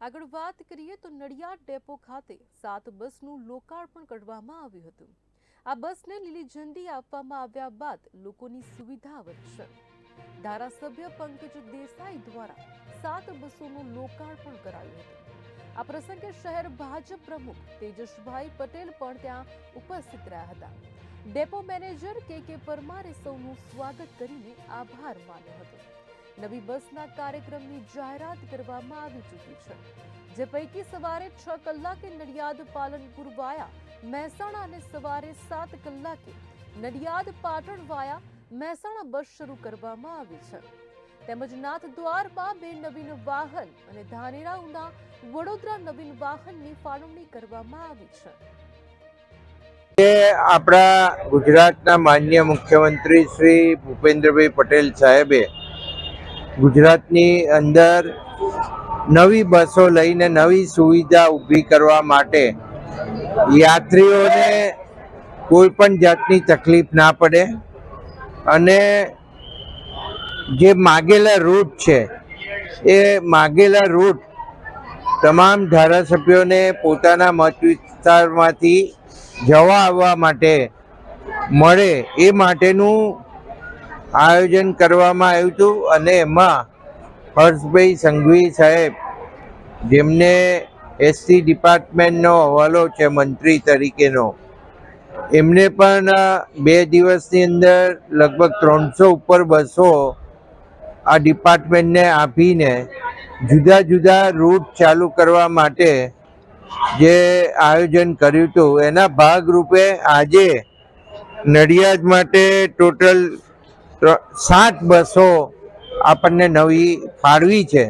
આગળ વાત કરીએ તો નડિયાદ ડેપો ખાતે સાત બસનું લોકાર્પણ કરવામાં આવ્યું હતું. આ બસને લીલી ઝંડી આપવામાં આવ્યા બાદ લોકોની સુવિધા વધશે. ધારાસભ્ય પંકજ દેસાઈ દ્વારા સાત બસોનું લોકાર્પણ કરાયું હતું. આ પ્રસંગે શહેર ભાજપ પ્રમુખ તેજસભાઈ પટેલ પણ ત્યાં ઉપસ્થિત રહ્યા હતા. ડેપો મેનેજર કે કે પરમારે સૌનું સ્વાગત કરીને આભાર માન્યો હતો. નવી બસના કાર્યક્રમની જાહેરાત કરવામાં આવી ચૂકી છે, જે પૈકી સવારે છ કલાકે નડિયાદ પાલનપુર વાયા મહેસાણા અને સવારે સાત કલાકે નડિયાદ પાટણ વાયા મહેસાણા બસ શરૂ કરવામાં આવી છે. તેમજ નાથદ્વારમાં બે નવીન વાહન અને ધાનેરા ઉના વડોદરા નવીન વાહનની ફાળવણી કરવામાં આવી છે. કે આપણા ગુજરાતના માન્ય મુખ્યમંત્રી શ્રી ભૂપેન્દ્રભાઈ પટેલ સાહેબે ગુજરાતની અંદર નવી બસો લઈને નવી સુવિધા ઊભી કરવા માટે યાત્રીઓને કોઈ પણ જાતની તકલીફ ના પડે અને જે માગેલા રૂટ છે, એ માગેલા રૂટ તમામ ધારાસભ્યોને પોતાના મત વિસ્તારમાંથી જવા આવવા માટે મળે એ માટેનું આયોજન કરવામાં આવ્યું હતું અને એમાં હર્ષભાઈ સંઘવી સાહેબ, જેમને એસટી ડિપાર્ટમેન્ટનો હવાલો છે, મંત્રી તરીકેનો, એમને પણ બે દિવસની અંદર લગભગ ત્રણસો ઉપર બસો આ ડિપાર્ટમેન્ટને આપીને જુદા જુદા રૂટ ચાલુ કરવા માટે જે આયોજન કર્યું હતું, એના ભાગરૂપે આજે નડિયાદ માટે ટોટલ સાત બસો આપણને નવી ફાળવી છે.